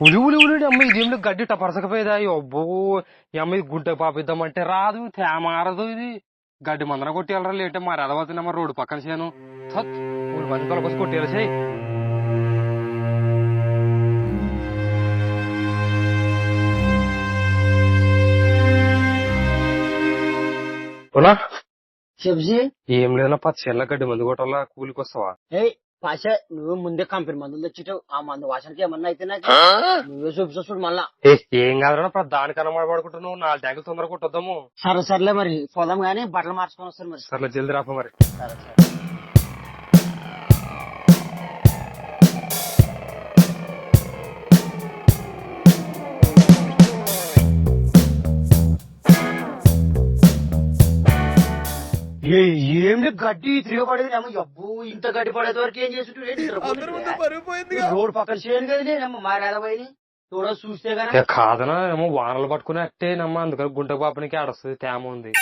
ఉలి ఉలి ఉలి అమ్మ ఇదేంలో గడ్డి టపరసకపోయేదా అబ్బో ఈ అమ్మ ఇది గుంట పాపిద్దామంటే రాదు తేమారదు ఇది. గడ్డి మందన కొట్టేయాలరా లేటే మరి ఎదవతున్నామా రోడ్డు పక్కన చేను థత్, ఊరు మంది తొలకొసి కొట్టేయాలి చేయి. ఏం లేదన్నా పచ్చ చెల్ల గడ్డి మంది కొట్టాలా కూలికి వస్తావా? ఏయ్ పాష నువ్వు ముందే కంపెనీ మందులు తెచ్చిటావు. ఆ మందు వాసనకి ఏమన్నా అయితే నాకు నువ్వే చూపిస్తా చూడు మళ్ళా. ఏ ఇప్పుడు దానికన్నా మాట్లాడుకుంటున్నావు నాలుగు ట్యాంకులు తొందరగా కొట్టొద్దాము. సరే సర్లే మరి. పోదాం గానీ బట్టలు మార్చుకొని వస్తారు మరి. సర్లే జల్ది రాప మరి. సరే సరే. ఏ ఏం లేదు గడ్డి తిరగబడేది ఏమో అబ్బు ఇంత గడ్డి పడేది వరకు ఏం చేస్తుంటే రోడ్ పక్కన చేయను కదా నేనమ్మ మారేదపోయి చూడ చూస్తే గానీ కాదనా ఏమో వానలు పట్టుకుని అట్టే నమ్మ అందుకని గుంట పాపనికి ఆడొస్తుంది తేమ ఉంది.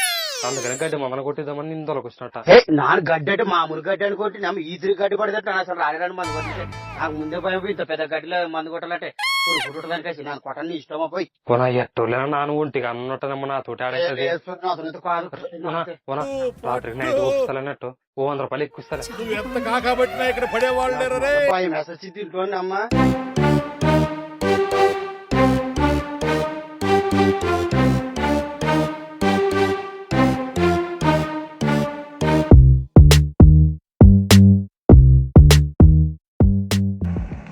అందుకని గడ్డి మందన కొట్టిద్దామని నేను తొలకొచ్చినట్ట. నాన్న గడ్డి అంటే మామూలు గడ్డి అనుకోటి నమ్మ ఈతిరి గడ్డి పడేదట్టు నేను అసలు రాని మందు కొట్టితే నాకు ముందే భయం ఇంత పెద్ద గడ్డిలో మందు కొట్టాలంటే. కుట్టుకోవడానికి కలిసి నాకు కొట్టని ఇష్టమా పోయి? పోనా ఎట్టోలేనా నాన్న ఒంటికి అన్నట్టనమ్మ నా తోటి ఆడేస్తుంది. పోనా, పోనా, రాత్రికి నైట్ ఒప్పిస్తానట్టు ఓ వంద రూపాయలు ఎక్కువ నువ్వు ఎంత కాకబట్టినా ఇక్కడ పడేవాళ్ళు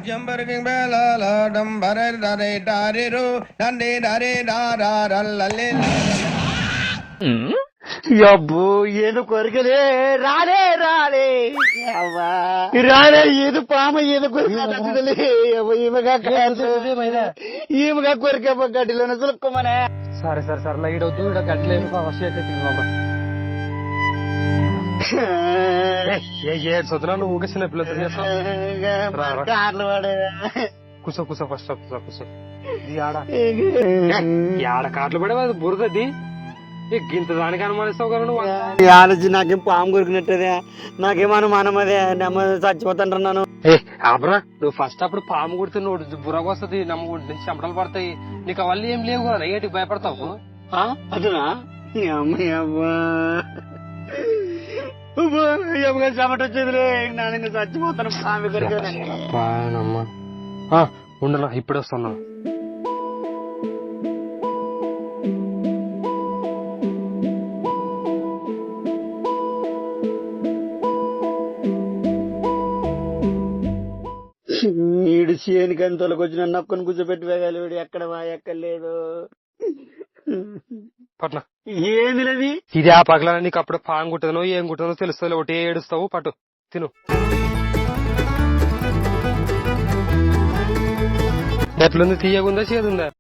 ஜம்பருக்கிங் பேலாலா டம்பரர் தரை டாரிரு நன்றி தரை டாரல்லி అబ్బో ఏను కొరకలే రాలే రాలే అవ్వా రాలే ఏదు పామ ఏదు కొరకలే అవ్వ ఈమెగా ఈమెగా కొరకమ్మ గడ్డిలోనే తులుక్కోమనే సరే సరే సరే లైట్ అవుతుంది ఇక్కడ గడ్డలేను అవశ్యం కట్టిందమ్మా చదువులా నువ్వు? ఊకే చిన్న చేస్తావు? రా. కార్లు కూసో కూసో ఫస్ట్ కూసో కూసో ఆడ. పడేవా అది బురదది. గింత దానికి అనుమానిస్తావు కదా ఆలోచన నాకేం పాము కొరికినట్టదే. నాకేం అనుమానం అదే. నమ్మ చచ్చిపోతాంటారు నన్ను. ఏ ఆబ్రా నువ్వు ఫస్ట్ అప్పుడు పాము కొడితే నువ్వు బుర్రకు వస్తుంది. నమ్మ చెమటలు పడతాయి. నీకు అవన్నీ ఏం లేవు కదా. ఏంటి భయపడతావు? ఆ? అదునా? ఈ చెమట వచ్చేదిలే. చచ్చిపోతాను బానమ్మా ఉండనా ఇప్పుడే వస్తున్నా వీడు చేయని కానీ తొలకొచ్చి నన్ను నొక్కని కూర్చోబెట్టి వేగాలి వీడు. ఎక్కడ వా ఎక్కడ లేదు పట్ల. ఏంది లేది? ఇది ఆ పగల నీకు అప్పుడు పాము కుట్టదనో ఏం కుట్టదనో తెలుస్తుంది ఒకటి ఏడుస్తావు పట్టు. తిను. ఎట్లుంది? తీయగుందా చేదుందా?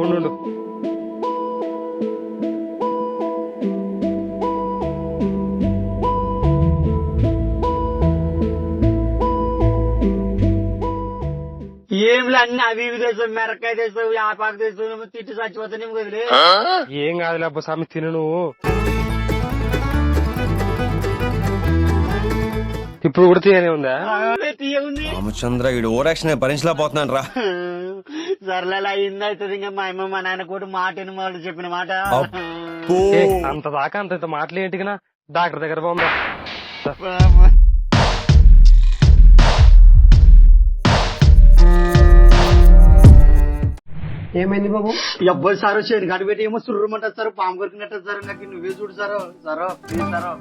ఉండు. అన్ని అవి ఇవి తెస్తావు మిరకాయ తెస్తావు ఆపాకు తెస్తావు తిట్టి చచ్చిపోతానేమో కదిలే ఏం కాదులే అబ్బా స్వామి తిను నువ్వు. ఇప్పుడు కూడా తీయనే ఉందా? తీయగుంది? రామచంద్ర ఈడు ఓరాక్షన్ భరించలేకపోతున్నాను రా. సర్లే అలా అయింది అవుతుంది ఇంకా మా అమ్మ మా నాయన కూడా మాట విని వాళ్ళు చెప్పిన మాట. అబ్బో. ఏ, అంత దాకా అంత ఇంత మాటలు ఏంటికినా డాక్టర్ దగ్గర పోందా? ఏమైంది బాబు? ఎవ్వరు సారో చేను కనిపెట్టి ఏమో సుర్రమంటారు సార్ పాము కొరికినట్టు సార్ నాకు నువ్వే చూడు సారో సారో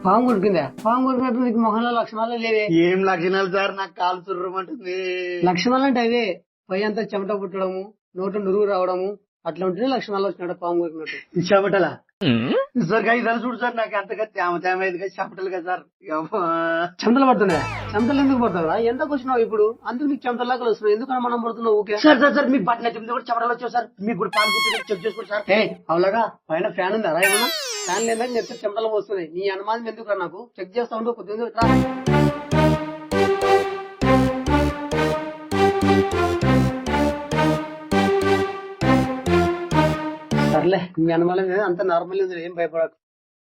పాము కొరికిందా? పాము కొరికినప్పుడు నీకు మొహంలో లక్షణాలు లేవే. ఏం లక్షణాలు సార్ నాకు కాలు సుర్రమంటుంది. లక్షణాలు అంటే అవే. పై అంతా చెమట పుట్టడము నోటు నురుగు రావడము అట్లా ఉంటేనే లక్షణాలు వచ్చినట్టు పాము కొరికినట్టు. చెమటలా? సార్ ఇదని చూడు సార్ నాకు అంతగా తేమ తేమ సార్. చెమటలు పడుతున్నాయా? చెమటలు ఎందుకు పడతావా ఎంతకు వచ్చినావు ఇప్పుడు? అందుకు నీకు లాగా వస్తున్నావు ఎందుకు మనం పడుతున్నావు ఊకే? సార్ సార్ సార్ మీకు బట్టలు చెప్తే కూడా చెమటలు వచ్చావు సార్. మీకు కూడా పాలు కుట్టి చెక్ చేసుకోండి సార్. ఏ అవలాగా పైన ఫ్యాన్ ఉందా ఏమన్నా? ఫ్యాన్ లేదా నెత్తి చెమటలు వస్తున్నాయి నీ అనుమానం ఎందుకు నాకు? చెక్ చేస్తా ఉండు కొద్దిగా సర్లే మీ అనుమానం అంత నార్మల్ ఉంది ఏం భయపడకు.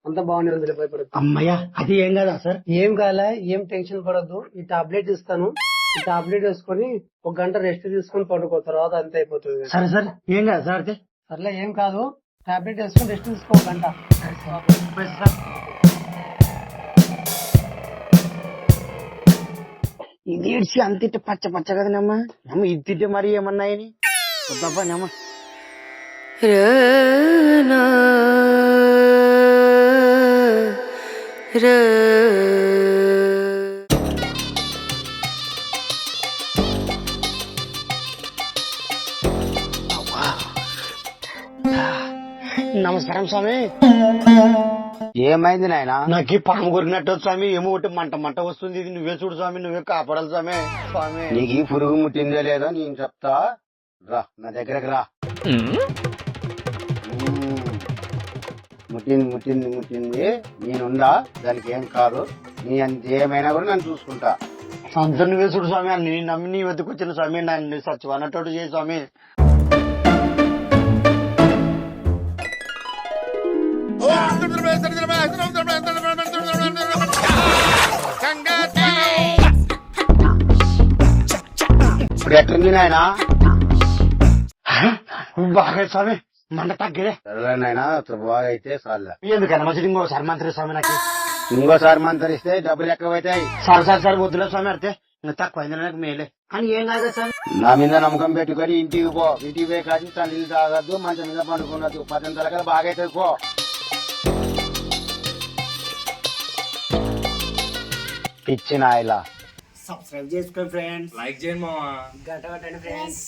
అంత బాగానే ఉంది భయపడదు అమ్మయ్య అది ఏం కదా సార్? ఏం కాలే ఏం టెన్షన్ పడద్దు. ఈ టాబ్లెట్ ఇస్తాను. ఈ టాబ్లెట్ వేసుకొని ఒక గంట రెస్ట్ తీసుకొని పడుకో తర్వాత అంత అయిపోతుంది సరే సరే ఏం కదా సార్ అయితే? సర్లే ఏం కాదు. టాబ్లెట్ వేసుకొని రెస్ట్ తీసుకో ఒక గంట. ఇది ఇడిచి అంత ఇట్ట పచ్చ పచ్చ కదనమ్మా? నమ్మ ఇది మరి ఏమన్నాయని? వద్దప్పా నమ్మ. నమస్కారం స్వామి. ఏమైంది నాయన? నాకు ఈ పాము కొరికినట్టు స్వామి. ఏమో ఒకటి మంట మంట వస్తుంది. ఇది నువ్వే చూడు స్వామి నువ్వే కాపాడాలి స్వామి. స్వామి నీకు పురుగు ముట్టిందో లేదో నేను చెప్తా? రా నా దగ్గరకు రా. ముట్టింది ముట్టింది ముట్టింది. నేనుందా దానికి ఏం కాదు. నీ అంత ఏమైనా కూడా నన్ను చూసుకుంటా. అంత నువ్వే స్వామి నీ నేను నమ్మి నీ వద్దకు వచ్చిన స్వామి నన్ను సత్యవన్నట్టు చేయి స్వామి. ఇప్పుడు ఎట్టుంది నాయన బాగా స్వామి. మంట తగ్గదే. సరే నాయన బాగా అయితే చాలే ఎందుకన్నా మంచిది ఇంకోసారి మంత్రి స్వామి నాకు? ఇంకోసారి మంతరిస్తే డబ్బులు ఎక్కువ అవుతాయి సార్ సార్ సార్ వద్దులే స్వామి అడితే. తక్కువ నాకు మేలే. అని ఏం కాదు కదా స్వామి నా మీద నమ్మకం పెట్టుకొని ఇంటికి పో. ఇంటికి పోయి కాచి తల్లి తాగద్దు మంచం మీద పండుకున్నది పద్దెనిమిది తలకల బాగా అవుతుంది పో. పిచ్చిన ఇలా సబ్స్క్రైబ్ చేసుకోండి ఫ్రెండ్స్ లైక్ చేయండి మావా గంట కొట్టండి ఫ్రెండ్స్